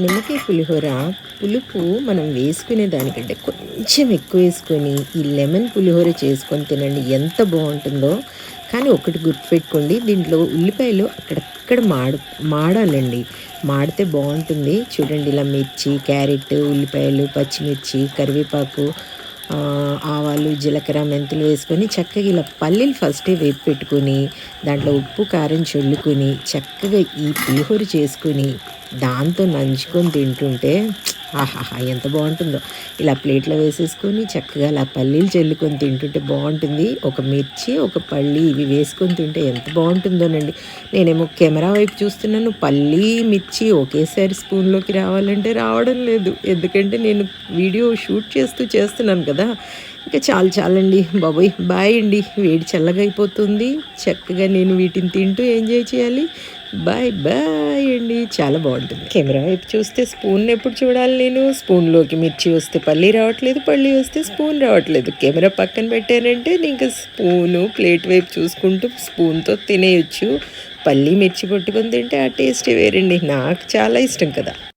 నిమ్మకాయ పులిహోర పులుపు మనం వేసుకునే దానికంటే కొంచెం ఎక్కువ వేసుకొని ఈ లెమన్ పులిహోర చేసుకొని తినండి. ఎంత బాగుంటుందో. కానీ ఒకటి గుర్తుపెట్టుకోండి దీంట్లో ఉల్లిపాయలు అక్కడక్కడ మాడ మాడాలండి. మాడితే బాగుంటుంది. చూడండి ఇలా మిర్చి క్యారెట్ ఉల్లిపాయలు పచ్చిమిర్చి కరివేపాకు ఆవాలు జీలకర్ర మెంతులు వేసుకొని చక్కగా ఇలా పల్లీలు ఫస్టే వేపు పెట్టుకొని దాంట్లో ఉప్పు కారం చల్లుకొని చక్కగా ఈ పులిహోర చేసుకొని దాంతో నంచుకొని తింటుంటే ఆహాహా ఎంత బాగుంటుందో. ఇలా ప్లేట్లో వేసేసుకొని చక్కగా అలా పల్లీలు చల్లుకొని తింటుంటే బాగుంటుంది. ఒక మిర్చి ఒక పల్లి ఇవి వేసుకొని తింటే ఎంత బాగుంటుందోనండి. నేనేమో కెమెరా వైపు చూస్తున్నాను. పల్లి మిర్చి ఒకేసారి స్పూన్లోకి రావాలంటే రావడం లేదు. ఎందుకంటే నేను వీడియో షూట్ చేస్తూ చేస్తున్నాను కదా. ఇంకా చాలు చాలండి. బాబోయ్ బాయ్ అండి. వేడి చల్లగా అయిపోతుంది. చక్కగా నేను వీటిని తింటూ ఎంజాయ్ చేయాలి. బాయ్ బాయ్ అండి. చాలా బాగుంటుంది. కెమెరా వైపు చూస్తే స్పూన్ ఎప్పుడు చూడాలి నేను? స్పూన్లోకి మిర్చి వస్తే పల్లి రావట్లేదు పల్లి వస్తే స్పూన్ రావట్లేదు. కెమెరా పక్కన పెట్టానంటే ఇంకా స్పూను ప్లేట్ వైపు చూసుకుంటూ స్పూన్తో తినేయచ్చు. పల్లి మిర్చి పట్టుకొని తింటే ఆ టేస్ట్ వేరండి. నాకు చాలా ఇష్టం కదా.